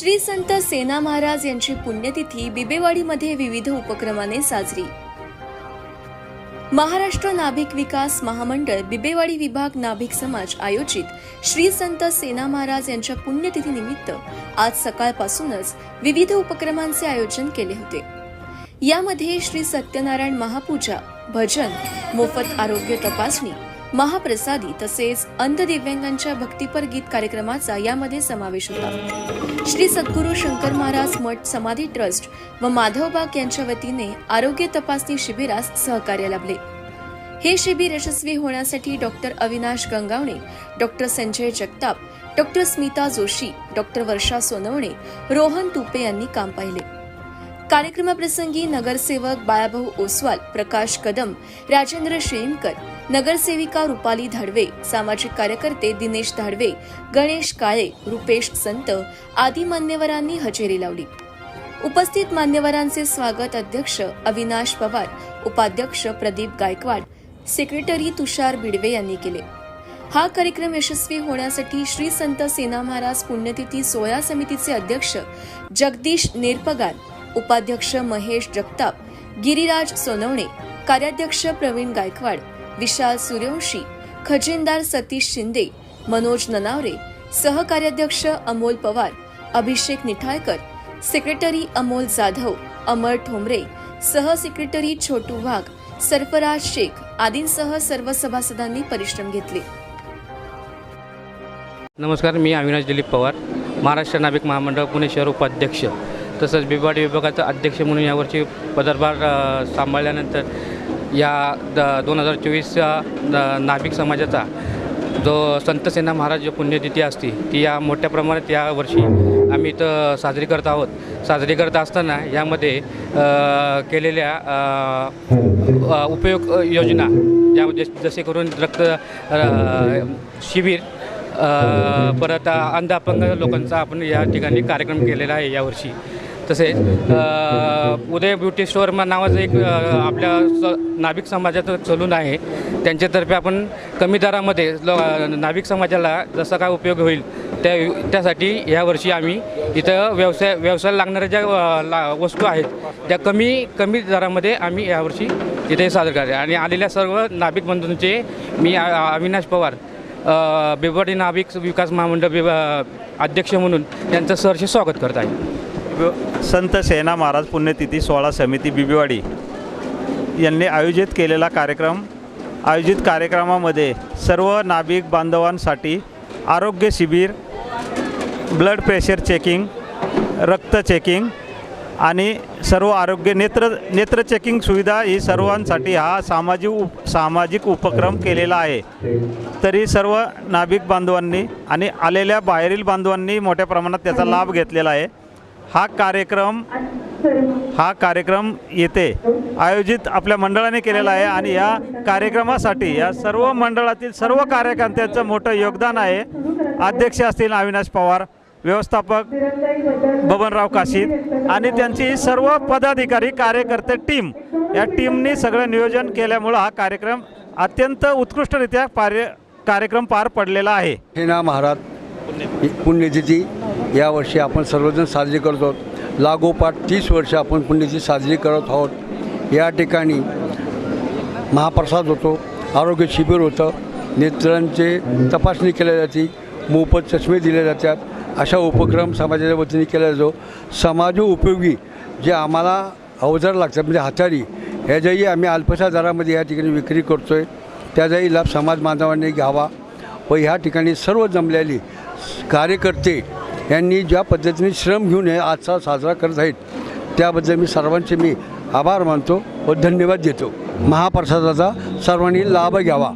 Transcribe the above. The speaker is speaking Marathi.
श्री संत सेना महाराज यांची पुण्यतिथी बिबेवाडीमध्ये विविध उपक्रमाने साजरी. महाराष्ट्र नाभिक विकास महामंडळ बिबेवाडी विभाग नाभिक समाज आयोजित श्री संत सेना महाराज यांच्या पुण्यतिथीनिमित्त आज सकाळपासूनच विविध उपक्रमांचे आयोजन केले होते. यामध्ये श्री सत्यनारायण महापूजा भजन मोफत आरोग्य तपासणी महाप्रसादी तसेच अंध दिव्यांगांच्या भक्तीपर गीत कार्यक्रमाचा यामध्ये समावेश होता. श्री सद्गुरू शंकर महाराज मठ समाधी ट्रस्ट व माधवबाग यांच्या वतीने आरोग्य तपासणी शिबिरास सहकार्य लाभले. हे शिबिर यशस्वी होण्यासाठी doctor Avinash Gangavane doctor Sanjay Jagtap doctor Smita Joshi doctor Varsha Sonawane Rohan Tupe यांनी काम पाहिले. कार्यक्रमाप्रसंगी नगरसेवक बाळाभाऊ ओसवाल प्रकाश कदम राजेंद्र शेळीमकर नगरसेविका रुपाली धाडवे सामाजिक कार्यकर्ते दिनेश धाडवे गणेश काळे रुपेश संत आदी मान्यवरांनी हजेरी लावली. उपस्थित मान्यवरांचे स्वागत अध्यक्ष अविनाश पवार उपाध्यक्ष प्रदीप गायकवाड सेक्रेटरी तुषार बिडवे यांनी केले. हा कार्यक्रम यशस्वी होण्यासाठी श्री संत सेना महाराज पुण्यतिथी सोहळा समितीचे अध्यक्ष जगदीश नेरपगार उपाध्यक्ष महेश जगताप गिरिराज सोनवणे कार्याध्यक्ष प्रवीण गायकवाड विशाल सूर्यवंशी खजिनदार सतीश शिंदे मनोज ननावरे सहकार्याध्यक्ष अमोल पवार अभिषेक निठाळकर सेक्रेटरी अमोल जाधव अमर ठोंबरे सह सेक्रेटरी छोटू वाघ सरफराज शेख आदींसह सर्व सभासदांनी परिश्रम घेतले. नमस्कार मी अविनाश दिलीप पवार महाराष्ट्र नाभिक महामंडळ पुणे शहर उपाध्यक्ष. तसंच बिबाडी विभागाचा अध्यक्ष म्हणून यावरची पदभार सांभाळल्यानंतर या द दोन हजार चोवीसच्या नाभिक समाजाचा जो संत सेना महाराज जो पुण्यतिथी असते ती या मोठ्या प्रमाणात यावर्षी आम्ही इथं साजरी करत आहोत. साजरी करत असताना यामध्ये केलेल्या उपयोग योजना ज्यामध्ये जसे करून रक्त शिबिर परत अंध अपंग लोकांचा आपण या ठिकाणी कार्यक्रम केलेला आहे यावर्षी तसेच उदय ब्युटी स्टोअर नावाचं एक आपल्या स नाभिक समाजाचं चलून आहे. त्यांच्यातर्फे आपण कमी दरामध्ये ल नाभिक समाजाला जसा काय उपयोग होईल त्या त्यासाठी यावर्षी आम्ही इथं व्यवसाय व्यवसायाला लागणाऱ्या ज्या ला वस्तू आहेत त्या कमी कमी दरामध्ये आम्ही यावर्षी इथे सादर करतो आणि आलेल्या सर्व नाभिक बंधूंचे मी अविनाश पवार अ, नाभिक विकास महामंडळ अध्यक्ष म्हणून त्यांचं सरसे स्वागत करत आहे. संत सेना महाराज पुण्यतिथी सोहळा समिती बिबीवाडी यांनी आयोजित केलेला कार्यक्रम आयोजित कार्यक्रमामध्ये सर्व नाभिक बांधवांसाठी आरोग्य शिबिर ब्लड प्रेशर चेकिंग रक्त चेकिंग आणि सर्व आरोग्य नेत्र नेत्र चेकिंग सुविधा ही सर्वांसाठी हा सामाजिक उप सामाजिक उपक्रम केलेला आहे. तरी सर्व नाभिक बांधवांनी आणि आलेल्या बाहेरील बांधवांनी मोठ्या प्रमाणात त्याचा लाभ घेतलेला आहे. हा कार्यक्रम हा कार्यक्रम येते आयोजित आपल्या मंडळाने केलेला आहे आणि या कार्यक्रमासाठी या सर्व मंडळातील सर्व कार्यकर्त्यांचं मोठं योगदान आहे. अध्यक्ष असतील अविनाश पवार व्यवस्थापक बबनराव काशीद आणि त्यांची सर्व पदाधिकारी कार्यकर्ते टीम. या टीमनी सगळं नियोजन केल्यामुळं हा कार्यक्रम अत्यंत उत्कृष्टरित्या कार्य कार्यक्रम पार पडलेला आहे. सेना महाराज पुण्यतिथी यावर्षी आपण सर्वजण साजरी करतो लागोपाठ तीस वर्ष आपण पुण्यतिथी साजरी करत आहोत. या ठिकाणी महाप्रसाद होतो आरोग्य शिबिर होतं नेत्रांचे तपासणी केल्या जाते मोफत चष्मे दिले जातात. अशा उपक्रम समाजाच्या वतीने केला जातो. समाज उपयोगी जे आम्हाला अवजार लागतात म्हणजे हातारी ह्याच्याही आम्ही अल्पशा दरामध्ये या ठिकाणी विक्री करतो आहे त्याचाही लाभ समाज बांधवांनी घ्यावा व ह्या ठिकाणी सर्व जमलेली कार्यकर्ते यांनी ज्या पद्धतीने श्रम घेऊन हे आजचा साजरा करत आहेत त्याबद्दल मी सर्वांचे मी आभार मानतो व धन्यवाद देतो महाप्रसादाचा सर्वांनी लाभ घ्यावा